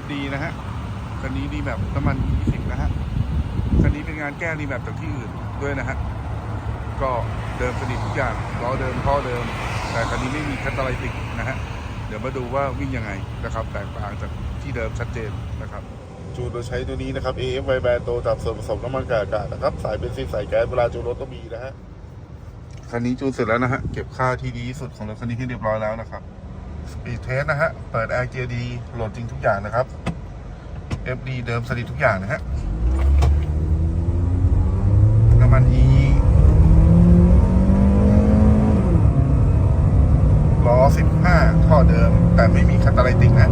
FD นะฮะคันนี้ดีแบบน้ำมัน 20 นะฮะคันนี้เป็นงานแก้ดีแบบจากที่อื่นด้วยนะฮะ ก็เดิมสนิททุกอย่างล้อเดิมท่อเดิม แต่คันนี้ไม่มีคาตาลิติกนะฮะ เดี๋ยวมาดูว่าวิ่งยังไงนะครับ แตกต่างจากที่เดิมชัดเจนนะครับ จูนเราใช้ตัวนี้นะครับ AF ไวแบนโตตามส่วนผสมน้ำมันกากอากาศนะครับ สายเป็นซีสายแก๊สเวลาจูนรถต้องมีนะฮะ คันนี้จูนเสร็จแล้วนะฮะ เก็บค่าที่ดีที่สุดของรถคันนี้ให้เรียบร้อยแล้วนะครับ สปีดเทสนะฮะ เปิดแอร์เกียร์ดีโหลดจริงทุกอย่างนะครับ FD เดิมสนิททุกอย่างนะฮะ น้ำมัน E ล้อ 15 ท่อเดิมแต่ไม่มีคาตาไลติกนะ